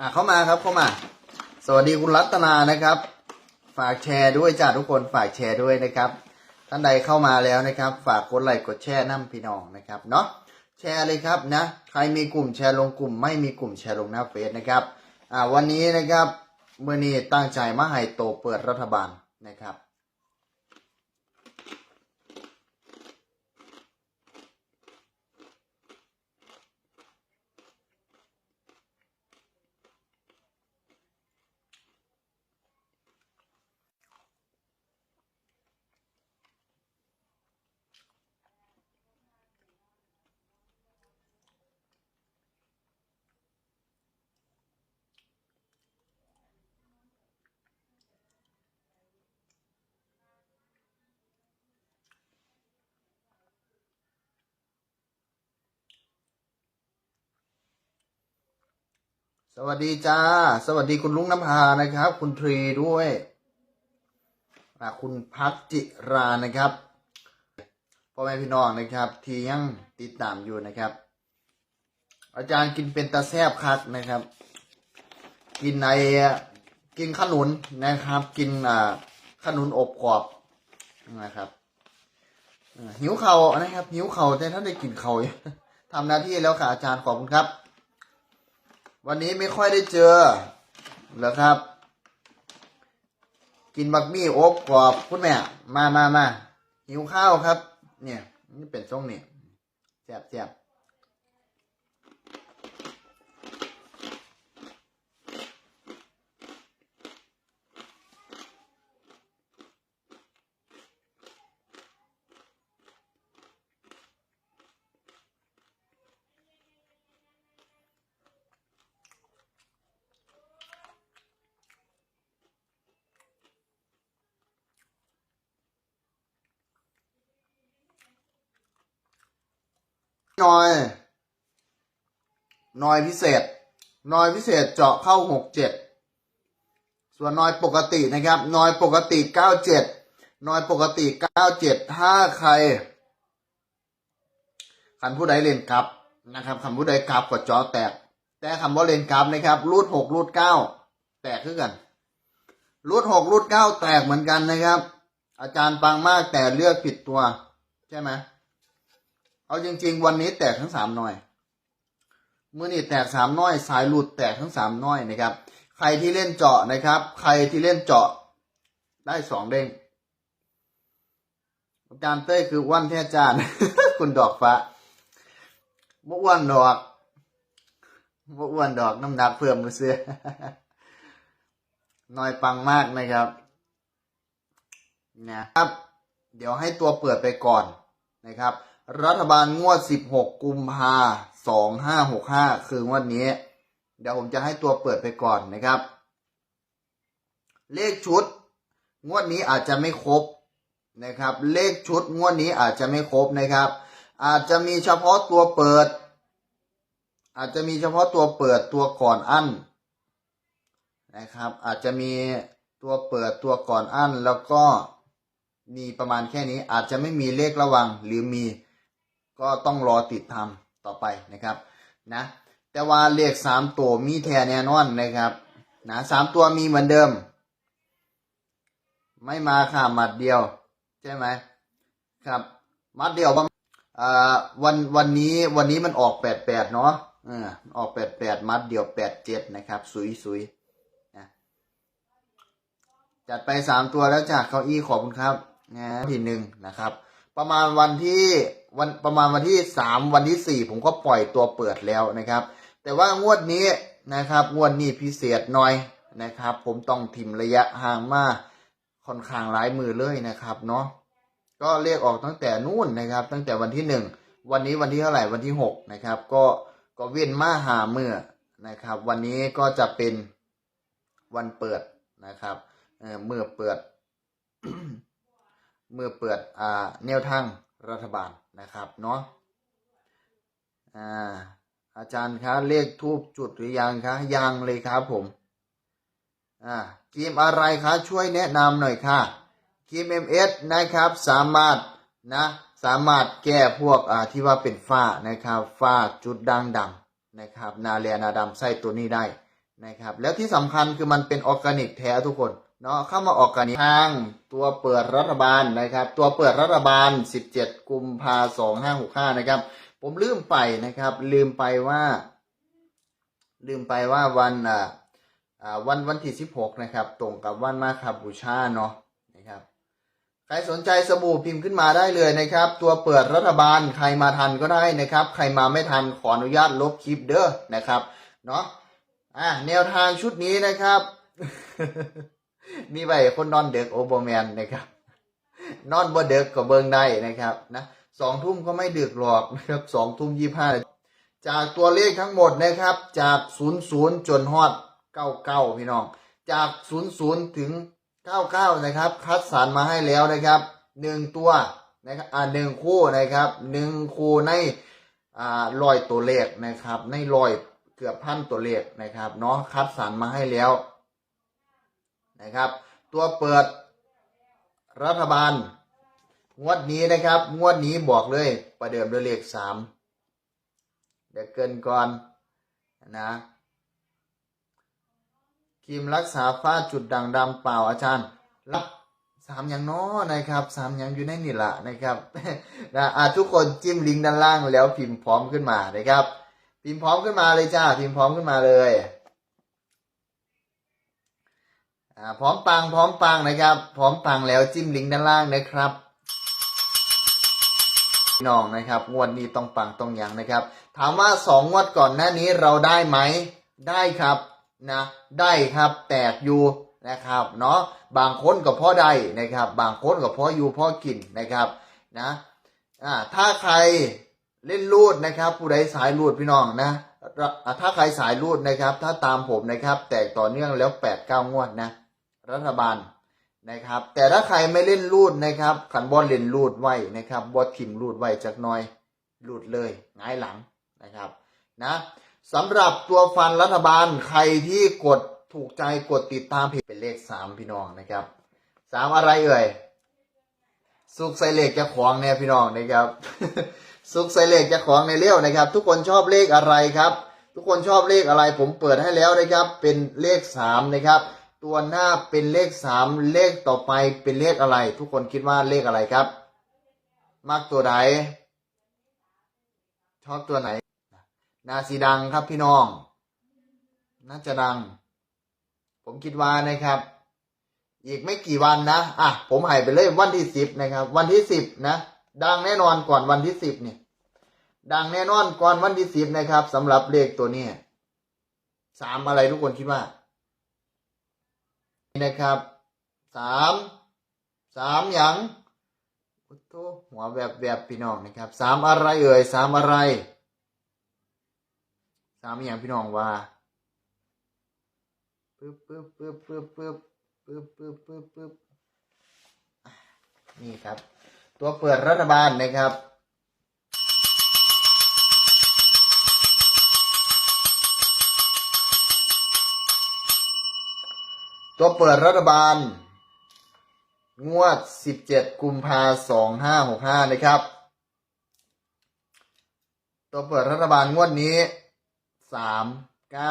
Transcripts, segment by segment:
อะเข้ามาครับเข้ามา สวัสดีคุณรัตนานะครับ ฝากแชร์ด้วยจ้าทุกคนฝากแชร์ด้วยนะครับ ท่านใดเข้ามาแล้วนะครับ ฝากกดไลค์กดแชร์น้ำพี่น้องนะครับเนาะแชร์เลยครับนะใครมีกลุ่มแชร์ลงกลุ่ม ไม่มีกลุ่มแชร์ลงหน้าเฟซนะครับอ่าวันนี้นะครับเมื่อนี้ตั้งใจมาให้โตเปิดรัฐบาลนะครับ สวัสดีจ้า สวัสดีคุณลุงน้ำพานะครับ คุณทรีด้วยคุณพักจิรานะครับพ่อแม่พี่น้องนะครับที่ยังติดตามอยู่นะครับ อาจารย์กินเป็นตาแซบคักนะครับ กินในกินขนุนนะครับ กินอ่าขนุนอบกรอบนะครับหิวเข่านะครับหิวเข่าแต่ท่านได้กินเข่าอยู่ทำหน้าที่แล้วค่ะอาจารย์ขอบคุณครับ วันนี้ไม่ค่อยได้เจอเหรอครับ กินบักมี่อบกรอบคุณแม่ มามามาหิวข้าวครับ เนี่ย นี่เป็นช่วงนี้แจบแจบ น่อยหน่อยพิเศษหน่อยพิเศษเจาะเข้าหกเจ็ดส่วนหน่อยปกตินะครับหน่อยปกติเก้าเจ็ดหน่อยปกติเก้าเจ็ดถ้าใครคันผู้ใดเล่นกลับนะครับคันผู้ใดกลับก็เจาะแตก แต่คำว่าเล่นกลับนะครับรูดหกรูดเก้าแตกขึ้นกันรูดหกรูดเก้าแตกเหมือนกันนะครับ อาจารย์ปังมากแต่เลือกผิดตัว ใช่ไหม เอาจริง ๆ วันนี้แตกทั้งสามหน่อยเมื่อนี่แตกสามน้อย สายหลุดแตกทั้งสามน้อยนะครับ ใครที่เล่นเจาะนะครับ ใครที่เล่นเจาะได้สองเด้งอาจารย์เต้ยคือวันแท้จานคุณดอกฟ้าบ่อ้วนดอกบ่อ้วนดอกน้ำหนักเพิ่มมือเสื้อน้อยปังมากนะครับนะครับ เดี๋ยวให้ตัวเปิดไปก่อนนะครับ รัฐบาลงวด 16 กุมภา2565 คืองวดนี้ เดี๋ยวผมจะให้ตัวเปิดไปก่อนนะครับ เลขชุด งวดนี้อาจจะไม่ครบนะครับ เลขชุดงวดนี้อาจจะไม่ครบนะครับ อาจจะมีเฉพาะตัวเปิด อาจจะมีเฉพาะตัวเปิดตัวก่อนอั้นนะครับ อาจจะมีตัวเปิดตัวก่อนอั้นแล้วก็มีประมาณแค่นี้อาจจะไม่มีเลขระวังหรือมี ก็ต้องรอติดตามต่อไปนะครับนะแต่ว่าเลขสามตัวมีแท้แน่นอนนะครับนะสามตัวมีเหมือนเดิม ไม่มาค่ะหมัดเดียว ใช่ไหมครับมัดเดียวบางวันวันนี้วันนี้มันออกแปดแปดเนาะเออออกแปดแปดมัดเดียวแปดเจ็ดนะครับ สุยสุยนะจัดไปสามตัวแล้วจากเก้าอี้ขอบคุณครับนะทีหนึ่งนะครับ ประมาณวันที่ วันประมาณวันที่สามวันที่สี่ผมก็ปล่อยตัวเปิดแล้วนะครับ แต่ว่างวดนี้นะครับ งวดนี้พิเศษหน่อยนะครับ ผมต้องทิมระยะห่างมาค่อนข้างหลายมือเลยนะครับเนาะก็เรียกออกตั้งแต่นู่นนะครับ ตั้งแต่วันที่หนึ่งวันนี้วันที่เท่าไหร่วันที่หกนะครับ ก็ก็เว้นมาหาเมื่อนะครับ วันนี้ก็จะเป็นวันเปิดนะครับเมื่อเปิด เมื่อเปิดอ่าแนวทาง รัฐบาลนะครับเนาะอ่าอาจารย์คะเลขทูบจุดหรือยังคะยังเลยครับผมอ่าครีมอะไรคะช่วยแนะนำหน่อยค่ะครีม MS นะครับสามารถนะสามารถแก้พวกอ่าที่ว่าเป็นฝ้านะครับฝ้าจุดด่างดำนะครับนาเรียนาดำใส่ตัวนี้ได้นะครับแล้วที่สำคัญคือมันเป็นออร์แกนิกแท้ทุกคน เนาะเข้ามาออร์แกนิกทางตัวเปิดรัฐบาลนะครับ ตัวเปิดรัฐบาล 17 กุมภาสองห้าหกห้านะครับ ผมลืมไปนะครับ ลืมไปว่า ลืมไปว่าวันอ่าวันวันที่สิบหกนะครับ ตรงกับวันมาคาบูชาเนาะนะครับ ใครสนใจสบู่พิมพ์ขึ้นมาได้เลยนะครับ ตัวเปิดรัฐบาลใครมาทันก็ได้นะครับ ใครมาไม่ทันขออนุญาตลบคลิปเด้อนะครับเนาะอะแนวทางชุดนี้นะครับ มีไว้คนนอนเด็กโอโบแมนนะครับ นอนบ่เด็กก็เบิงได้นะครับนะสองทุ่มก็ไม่ดึกหรอกนะครับสองทุ่มยี่ห้าจากตัวเลขทั้งหมดนะครับ จากศูนย์ศูนย์จนฮอดเก้าเก้าพี่น้อง จากศูนย์ศูนย์ถึงเก้าเก้านะครับ คัดสรรมาให้แล้วนะครับหนึ่งตัวนะครับอ่าหนึ่งคู่นะครับหนึ่งคู่ในอ่าร้อยตัวเลขนะครับ ในร้อยเกือบพันตัวเลขนะครับเนาะคัดสรรมาให้แล้ว นะครับ ตัวเปิดรัฐบาล งวดนี้นะครับ งวดนี้บอกเลยประเดิมด้วยเลขสามเดี๋ยวเกินก่อนนะครีมรักษาฝ้าจุดด่างดำเปล่าอาจารย์ รับสามอย่างน้อนะครับสามอย่างอยู่ในนี่ละนะครับนะอะทุกคนจิ้มลิงก์ด้านล่างแล้วพิมพ์พร้อมขึ้นมานะครับ พิมพ์พร้อมขึ้นมาเลยจ้า พิมพ์พร้อมขึ้นมาเลย อ่าพร้อมปังพร้อมปังนะครับ พร้อมปังแล้วจิ้มลิงก์ด้านล่างนะครับพี่น้องนะครับงวดนี้ต้องปังต้องยังนะครับ ถามว่าสองงวดก่อนหน้านี้เราได้ไหมได้ครับนะได้ครับแตกอยู่นะครับเนาะบางคนก็พ่อได้นะครับ บางคนก็พ่ออยู่พ่อกินนะครับนะอ่าถ้าใครเล่นรูดนะครับ ผู้ใดสายรูดพี่น้องนะถ้าใครสายรูดนะครับ ถ้าตามผมนะครับ แตกต่อเนื่องแล้วแปดเก้างวดนะ รัฐบาลนะครับ แต่ถ้าใครไม่เล่นรูดนะครับขันบอลเล่นรูดไว้นะครับบอลทิมรูดไว้จักหน่อยรูดเลยหงายหลังนะครับนะสำหรับตัวฟันรัฐบาลใครที่กดถูกใจกดติดตามเพจเป็นเลขสามพี่น้องนะครับสามอะไรเอ่ยสุกใส่เลขจะของเนี่ยพี่น้องนะครับสุกใส่เลขจะของในเลี้ยวนะครับ ทุกคนชอบเลขอะไรครับ ทุกคนชอบเลขอะไรผมเปิดให้แล้วนะครับ เป็นเลขสามนะครับ ตัวหน้าเป็นเลขสามเลขต่อไปเป็นเลขอะไร ทุกคนคิดว่าเลขอะไรครับ มากตัวไหนชอบตัวไหน นาสีดังครับพี่น้อง น่าจะดัง ผมคิดว่านะครับ อีกไม่กี่วันนะ อะ ผมให้ไปเลยวันที่สิบนะครับ วันที่สิบนะ ดังแน่นอนก่อนวันที่สิบเนี่ยดังแน่นอนก่อนวันที่สิบนะครับสำหรับเลขตัวนี้สามอะไรทุกคนคิดว่า นะครับสามสามอย่างโอ้โหหัวแบบแบบพี่น้องนะครับสามอะไรเอ่ยสามอะไรสามอย่างพี่น้องว่าปึ๊บปึ๊บปึ๊บปึ๊บปึ๊บปึ๊บปึ๊บปึ๊บปึ๊บนี่ครับ ตัวเปิดรัฐบาลนะครับ ตัวเปิดรัฐบาล งวด 17 กุมภาสองห้าหกห้านะครับ ตัวเปิดรัฐบาลงวดนี้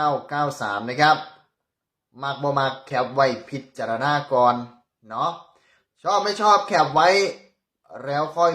3993 นะครับมากบ่มากแคปไว้พิจารณาก่อนเนาะชอบไม่ชอบแคปไว้แล้วค่อย